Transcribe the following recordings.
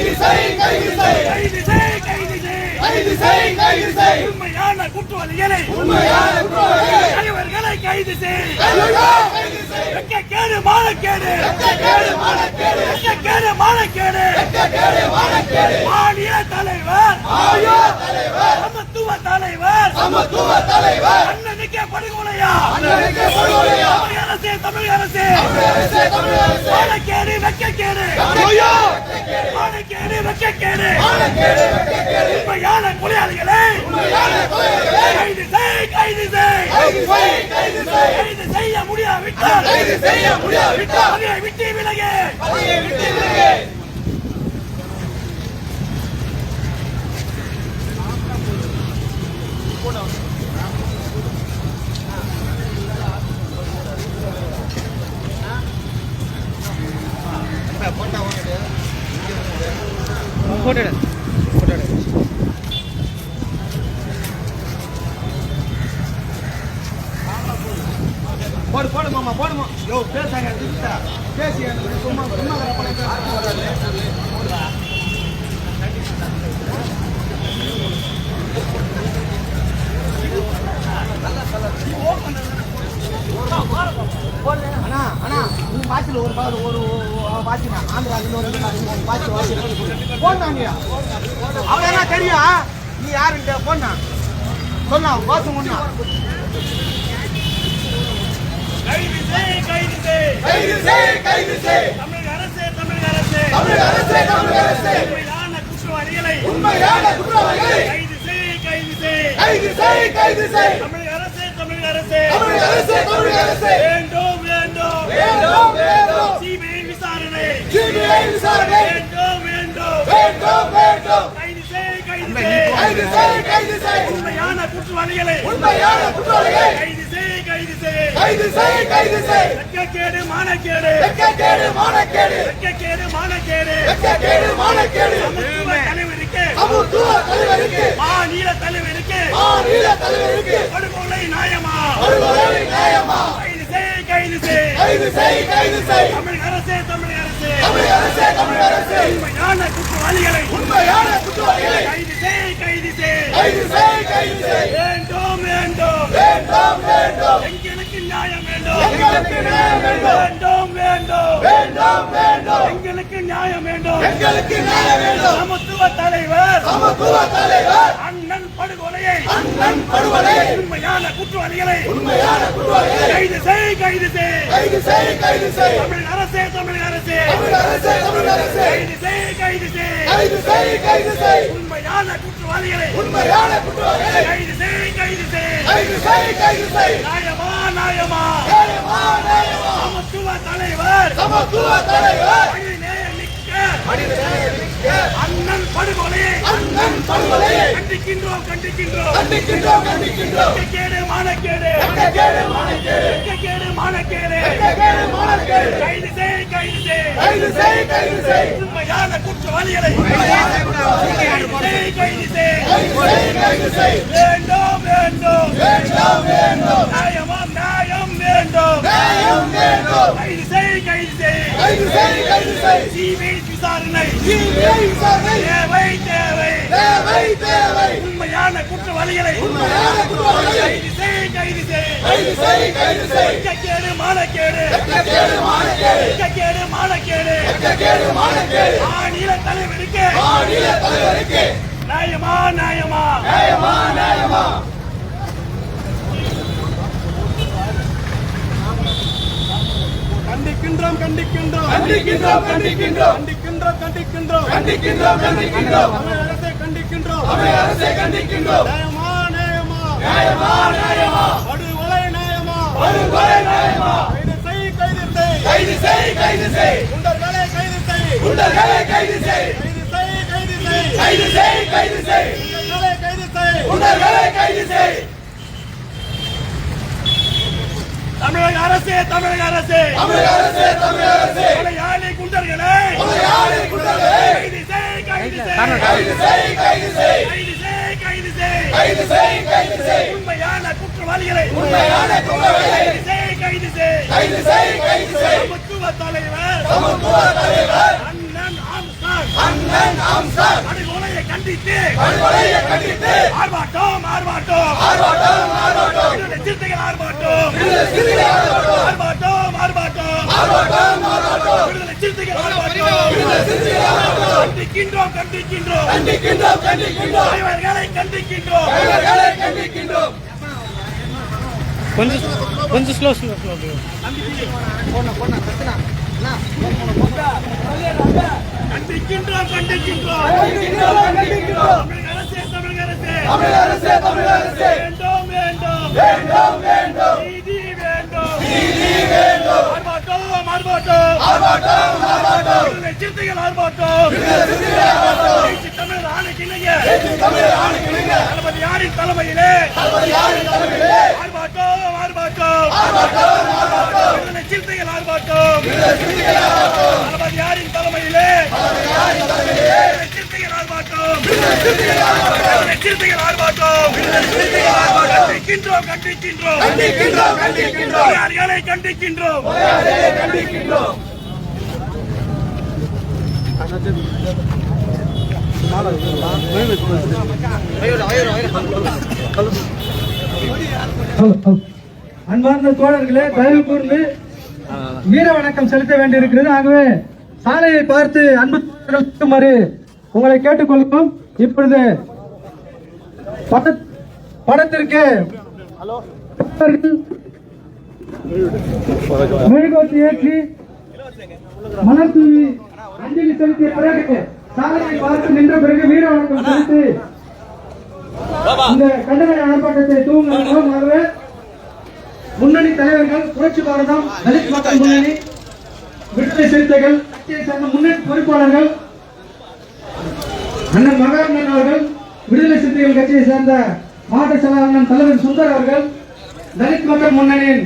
கைது செய் கைது செய். கைது செய் கைது செய் கைது செய் கைது செய் உண்மையான குற்றவாளிகளை. உண்மையான குற்றவாளிகளை. தலைவர்களை கைது செய். கைது செய். வெட்கக்கேடு மானக்கேடு. கேடு மானக்கேடு. வெட்கக்கேடு மானக்கேடு. கேடு மானக்கேடு. மாநில தலைவர். தலைவர். சமத்துவ தலைவர். சமத்துவ தலைவர். அண்ணனுக்கே படுகொலையா? அண்ணனுக்கு படுகொலையா? தமிழக அரசு தமிழக அரசு. தமிழக அரசே தமிழக அரசே. மானக்கேடு வெட்கக்கேடு ஆயா கேடு வெக்க கேடு உண்மையான கொலையாளிகளை. கைது செய் கைது செய். கைது செய்ய முடியாவிட்டால் கைது செய்ய முடியாவிட்டால். பகையை விட்டு விலகு. பகையை விட்டு விலகு. போட்டா வாங்கிட்டு ফটো ফটো போடு போடு மாமா போடு யோ பேசாங்க திருத்தா பேசி சும்மா சும்மா நல்லா நல்லா ஓப்பன் அண்ணா அண்ணா நீ பாசில ஒரு பால் ஒரு போனாங்க அவன் என்ன தெரியும்? நீ யாருன்ட்டு போனா சொன்னா ஒண்ணா. கைது செய் கைது செய் கைது செய் கைது செய். தமிழக அரசு தமிழக அரசு. தமிழக அரசே தமிழக அரசே. உண்மையான குற்றவாளிகளை. உண்மையான குற்றவாளிகளை. கைது செய் கைது செய். கைது செய் கைது செய். தமிழக அரசு தமிழக அரசு. தமிழக அரசே தமிழக அரசே. வேண்டும் வேண்டும் வேண்டும். சிபிஐ விசாரணை. சிபிஐ விசாரணை. வேண்டும் வேண்டும். வேண்டும் வேண்டும். கைது செய் கைது செய். கைது செய் கைது செய். உண்மையான குற்றவாளிகளை. உண்மையான குற்றவாளிகளை. கைது செய் கைது செய். கைது செய் கைது செய். வெட்கக்கேடு மானக்கேடு. வெட்கக்கேடு மானக்கேடு. வெட்கக்கேடு மானக்கேடு. வெட்கக்கேடு மானக்கேடு. சமத்துவ தலைவருக்கு. சமத்துவ தலைவருக்கு. மாநில தலைவருக்கு. மாநில தலைவருக்கு. படுகொலை நியாயமா படுகொலை நியாயமா கைது செய். கைது செய் தமிழக அரசே அண்ணன் படுகொலை உண்மையான குற்றவாளிகளை. உண்மையான குற்றவாளிகளை கைது செய் கைது செய். கைது செய் கைது செய். தமிழக அரசே தமிழக அரசே. தமிழக அரசே தமிழக அரசே. கைது செய் கைது செய். கைது செய் கைது செய். உண்மையான குற்றவாளிகளை. உண்மையான குற்றவாளிகளை கைது செய் கைது செய். கைது செய் கைது செய். நியாயமா நியாயமா? நியாயமா நியாயமா. சமத்துவ தலைவர். சமத்துவ தலைவர். மனிதநேய மிக்க. மனிதநேயமிக்க அண்ணன் படுகொலையை அண்ணன் படுகொலையை கண்டிக்கின்றோம் கண்டிக்கின்றோம். கண்டிக்கின்றோம் கண்டிக்கின்றோம். கேடு மானக்கேடு. கேடு மானக்கேடு. கேடு மானக்கேடு. கேடு மானக்கேடு. கைது செய் கைது செய். கைது செய் கைது செய். உண்மையான குற்றவாளிகளை கைது செய் கைது செய். வேண்டும் வேண்டும். வேண்டும் வேண்டும். நியாயம் வேண்டும். நியாயம் வேண்டும். கைது செய் கைது செய். கைது செய் கைது செய். சிபிஐ விசாரணை. சிபிஐ விசாரணை. தேவை தேவை. தேவை தேவை. உண்மையான குற்றவாளிகளை. உண்மையான குற்றவாளிகளை. கைது செய் கைது செய். கைது செய் கைது செய். கேடு மானக்கேடு. கேடு மானக்கேடு. கேடு மானக்கேடு. கேடு மானக்கேடு. மாநில தலைவருக்கு. மாநில தலைவருக்கு. நியாயமா நியாயமா. நியாயமா நியாயமா. கண்டிக்கின்றோம் கண்டிக்கின்றோம். கண்டிக்கின்றோம் கண்டிக்கின்றோம். கண்டிக்கின்றோம் கண்டிக்கின்றோம். கண்டிக்கின்றோம் கண்டிக்கின்றோம். தமிழக அரசை கண்டிக்கின்றோம். தமிழக அரசை கண்டிக்கின்றோம். நியாயமா நியாயமா. நியாயமா நியாயமா. படுகொலை நியாயமா. படுகொலை நியாயமா. கைது செய் கைது செய். கைது செய் கைது செய். குண்டர்களை கைது செய். குண்டர்களை கைது செய். கைது செய் கைது செய். கைது செய் கைது செய். குண்டர்களை கைது செய். குண்டர்களை கைது செய். தமிழக அரசு தமிழக அரசு. தமிழக அரசு தமிழக அரசு. மலையாளி குண்டர்களை. மலையாளி குண்டர்களை. கைது செய் கைது செய். கைது செய் கைது செய். கைது செய் கைது செய். கைது செய் கைது செய். உண்மையான குற்றவாளிகளை. உண்மையான குற்றவாளிகளை. கைது செய் கைது செய். கைது செய் கைது செய். சமத்துவ தலைவர். சமத்துவ தலைவர். அண்ணன் ஆம்சான். அண்ணன் ஆம்சான். கண்டித்து. படுகொலையை கண்டித்து. ஆர்ப்பாட்டம் ஆர்ப்பாட்டம். ஆர்ப்பாட்டம் ஆர்ப்பாட்டம். விடுதலை சிறுத்தைகள் ஆர்ப்பாட்டம். சிறுத்தை ஆர்ப்பாட்டம். ஆர்ப்பாட்டம் ஆர்ப்பாட்டம். ஆர்ப்பாட்டம் ஆர்ப்பாட்டம். விடுதலை சிறுத்தைகள் ஆர்ப்பாட்டம். சிறுத்தை ஆர்ப்பாட்டம். கண்டிக்கின்றோம் கண்டிக்கின்றோம் கண்டிக்கின்றோம். கண்டிக்கின்றோம் தலைவர்களை கண்டிக்கின்றோம். தலைவர்களை கண்டிக்கின்றோம். கொஞ்சம் கொஞ்சம் ஸ்லோ ஸ்லோ ஸ்லோ போன போன கத்துனா. கண்டிக்கின்றோம். கண்டிக்கின்றோம். தமிழக அரசே தமிழக வேண்டும் வேண்டும். வேண்டும் வேண்டும். நீதி வேண்டும். நீதி வேண்டும். ஆர்ப்பாட்டம். ஆர்ப்பாட்டம் ஆர்ப்பாட்டம். சிறுத்தைகள் ஆர்ப்பாட்டம். தமிழர் ஆணைக்கு இல்லைங்க. தமிழர் ஆணைக்கு தலைமையிலே? ஆர்ப்பாட்டம். சிறுத்தைகள் ஆர்ப்பாட்டம். கண்டிக்கின்றோம் கண்டிக்கின்றோம். கண்டிக்கின்றோம் கண்டிக்கின்றோம். கண்டிக்கின்றோம் அன்பார்ந்த தோழர்களே தயவு கூர்ந்து வீர வணக்கம் செலுத்த வேண்டியிருக்கிறது. ஆகவே சாலையை பார்த்து அன்பு தோழர்கள் உங்களை கேட்டுக்கொள்கிறோம் இப்பொழுது பட- படத்திற்கு மெழுகுவர்த்தி ஏற்றி மலர் தூவி அஞ்சலி செலுத்திய பிறகு சாலையை பார்த்து நின்ற பிறகு வீர வணக்கம் செலுத்தி இந்த கண்டன ஆர்ப்பாட்டத்தை தூங்குகிறோம் ஆகவே முன்னணி தலைவர்கள் புரட்சி பாரதம் தலித் மக்கள் முன்னணி விடுதலை சிறுத்தைகள் முன்னணி பொறுப்பாளர்கள் அண்ணன் மகாத்மன் அவர்கள் விடுதலை சிறுத்தைகள் கட்சியை சேர்ந்த மாவட்ட செயலாளர் தலைவர் சுந்தர் அவர்கள் தலித் மக்கள் முன்னணியின்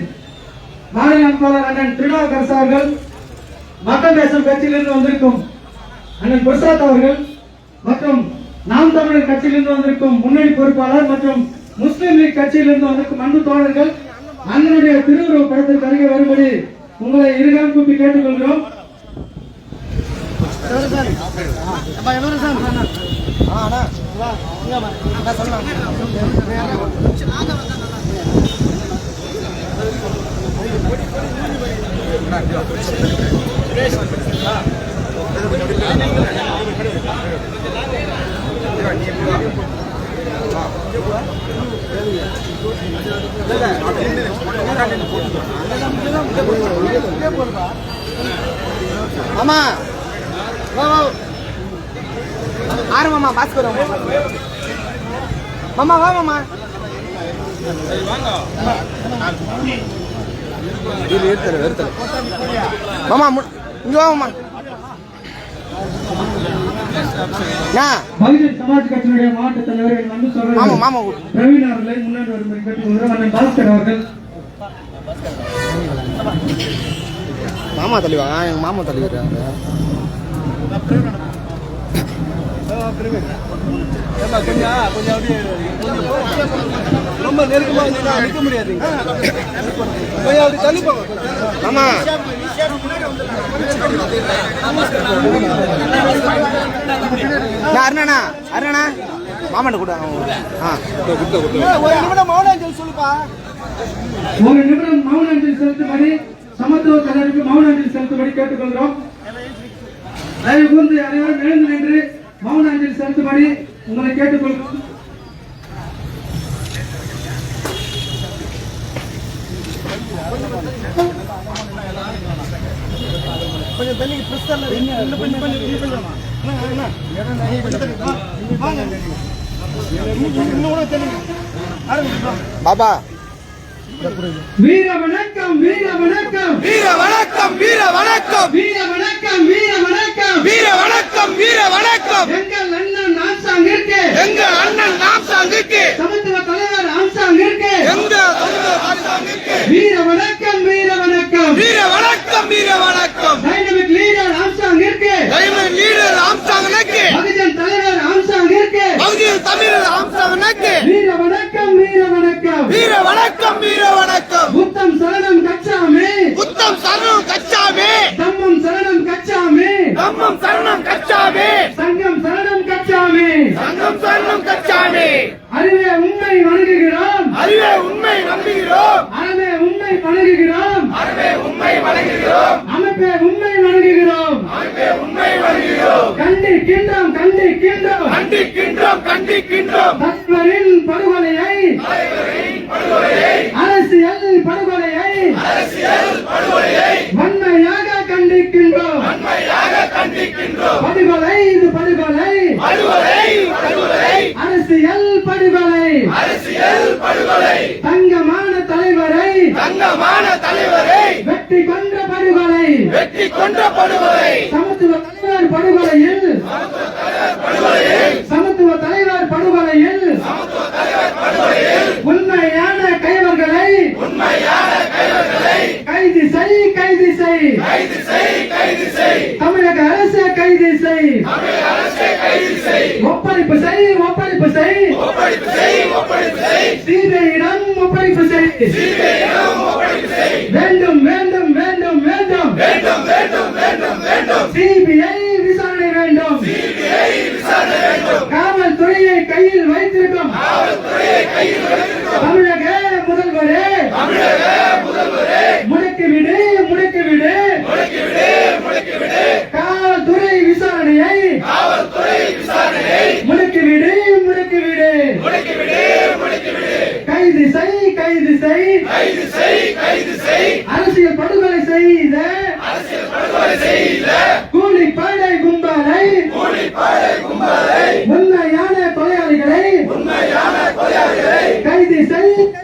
மாநில அமைப்பாளர் அண்ணன் திருநாவுக்கரசு அவர்கள் மக்கள் தேசம் கட்சியிலிருந்து வந்திருக்கும் அண்ணன் பிரசாத் அவர்கள் மற்றும் நாம் தமிழர் கட்சியிலிருந்து வந்திருக்கும் முன்னணி பொறுப்பாளர் மற்றும் முஸ்லிம் லீக் கட்சியிலிருந்து வந்திருக்கும் அன்பு தோழர்கள் அண்ணனுடைய திருவுருவ படத்திற்கு அருகே வரும்படி உங்களை இருகம் கூப்பி கேட்டுக்கொள்கிறோம். ஆமா ஆரம்பமா பாஸ் பண்ணுவோம் மாமா வா மாமா மாமா இங்க வா மாமா பகுஜன் கட்சியினுடைய மாவட்ட தலைவர்கள் வந்து சொல்றாங்க. பிரவீன் அவர்களை முன்னாடி வரும்படி கேட்டுக்கொண்டு பாஸ்கர் அவர்கள். மாமா தலைவா மாமா தலைவர் கொஞ்சம் கொஞ்சம் அப்படியே ரொம்ப முடியாது கொஞ்சம் அப்படி தள்ளி போங்க ஆமாம் அருணா அருணா மாமன் கூட ஆ. ஒரு நிமிடம் மௌன செலுத்தும்படி சமத்துவ கல்லூரிக்கு மௌன செலுத்தும்படி கேட்டுக்கொள்கிறோம். தயவு நின்று மௌன அஞ்சலி செலுத்தும்படி உங்களை கேட்டுக்கொள்கிறோம் கொஞ்சம் தண்ணி ப்ரெஸ் பண்ணல இன்னும் கொஞ்சம் கொஞ்சம் இது பண்ணலாமா என்ன என்ன இன்னும் கூட தண்ணி ஆரம்பிக்கலாம் பாபா வீர வணக்கம் வீர வணக்கம் வீர வணக்கம் வீர வணக்கம் வீர வணக்கம் வீர வணக்கம் வீர வணக்கம் வீர வணக்கம் எங்கள் அண்ணன் ஆம்சாங் இருக்கு. எங்க அண்ணன் நாம்சாங்குக்கு சமத்துவ தலைவர் ஆம்சாங் இருக்கு. எங்க வீர வணக்கம் வீர வணக்கம் வீர வணக்கம் வீர வணக்கம் டைனமிக் லீடர் ஆம்சாங் இருக்கு டைமண்ட் லீடர் ஆம்சாங்கனுக்கு பகுஜன் தலைவர் ஆம்சாங் இருக்கு. பகுதியில் தமிழர் ஆம்சாங்கனுக்கு வீர வணக்கம் வீர வணக்கம் வீர வணக்கம் வீர கண்டிக்கின்றோம் உண்மையாக கண்டிக்கின்றோம் படுகொலை இது படுகொலை. படுகொலை படுகொலை. அரசியல் படுகொலை. அரசியல் படுகொலை. தங்கமான தலைவரை. தங்கமான தலைவரை. வெற்றி கொன்ற படுகொலை. வெற்றி கொண்ட படுகொலை.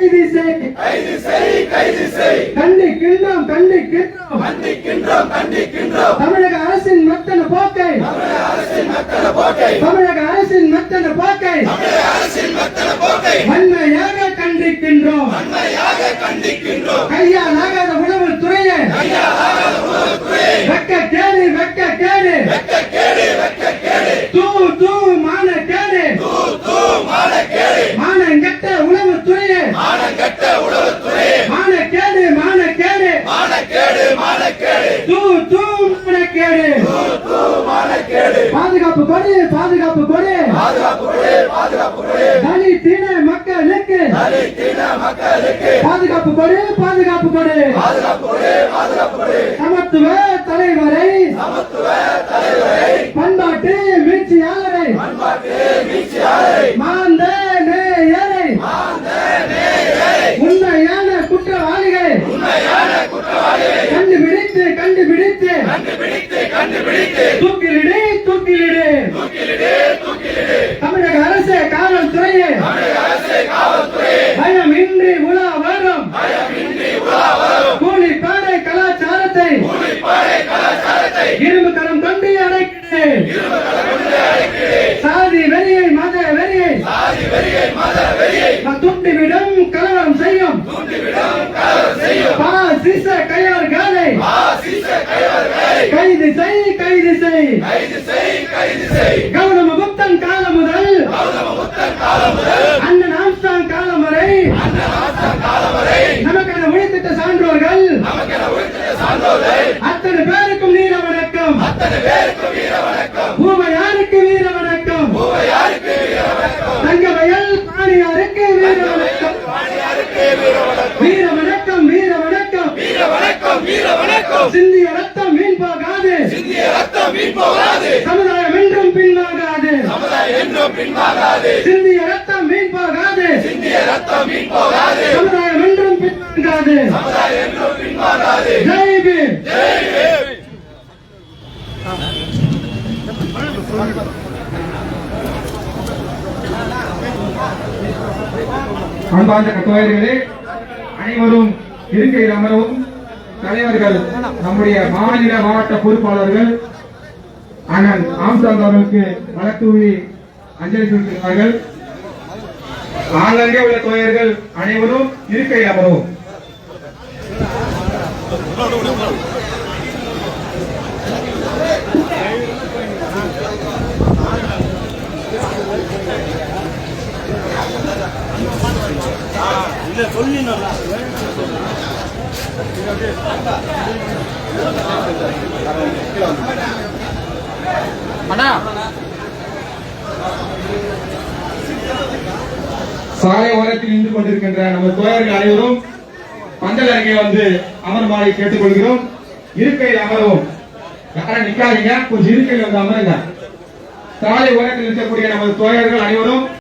கைது செய் கைது செய் கைது செய் கண்டிக்கின்றோம் கண்டிக்கின்றோம். கண்டிக்கின்றோம் கண்டிக்கின்றோம் தமிழக அரசின் மத்தன போக்கை தமிழக அரசின் மத்தன போக்கை. தமிழக அரசின் மத்தன போக்கை. தமிழக அரசின் மத்தன போக்கை வன்மையாக கண்டிக்கின்றோம் உண்மையாக கண்டிக்கின்றோம் கையாலாகாத உளவுத்துறையை வெக்க கேடு வெக்க கேடு வெக்க கேடு வெக்க கேடு தூ தூ மான கேடு தூ தூ மான கேடு மானங்கெட்ட உளவுத்துறையை மானங்கட்ட உளவுத்துறை மான கேடு மான கேடு மான கேடு மான கேடு தூ தூ மான கேடு தூ தூ மான கேடு பாதுகாப்பு கொடு பாதுகாப்பு கொடு. பாதுகாப்பு கொடு பாதுகாப்பு கொடு. தனி தீன மக்களுக்கு. தனி தீன மக்களுக்கு. பாதுகாப்பு கொடு பாதுகாப்பு கொடு. பாதுகாப்பு கொடு பாதுகாப்பு கொடு. சமத்துவ தலைவரை. சமத்துவ தலைவரை. பண்பாட்டு மீட்சியாளரை பண்பாட்டு வீழ்ச்சியாளரை. மாந்த கண்டுபிடித்து தூக்கிலிடு சிந்திய ரத்தம் வீண் போகாது. இந்திய ரத்தம் வீண் போகாது. சமுதாயம் என்றும் பின்வாகாது சமுதாயம் என்றும் பின்வாகாது சிந்திய ரத்தம் வீண் போகாது. இந்திய ரத்தம் வீண் போகாது. சமுதாயம் என்றும் பின்வாங்காது சமுதாயம் என்றும் பின்வாகாது ஜெய் பீம். ஜெய் பீம். அன்பார்ந்த கட்டுவாயர்களே அனைவரும் இருக்கையில் அமரவும் தலைவர்கள் நம்முடைய மாநில மாவட்ட பொறுப்பாளர்கள் அண்ணன் ஆம்சாந்த் அவர்களுக்கு வழக்கூறி அஞ்சலி செலுத்துகிறார்கள் ஆங்காங்கே உள்ள தோழர்கள் அனைவரும் இருக்கையில் அமரும் இல்ல சொல்லி சாலை ஓரத்தில் நின்று கொண்டிருக்கின்ற நமது தோழர்கள் அனைவரும் பந்தல் அருகே வந்து அமருமாறி கேட்டுக்கொள்கிறோம். இருக்கையில் அமரவும். யாரும் நிக்காதீங்க கொஞ்சம் இருக்கையில் வந்து அமருங்க. சாலை ஓரத்தில் நிற்கக்கூடிய நமது தோழர்கள் அனைவரும்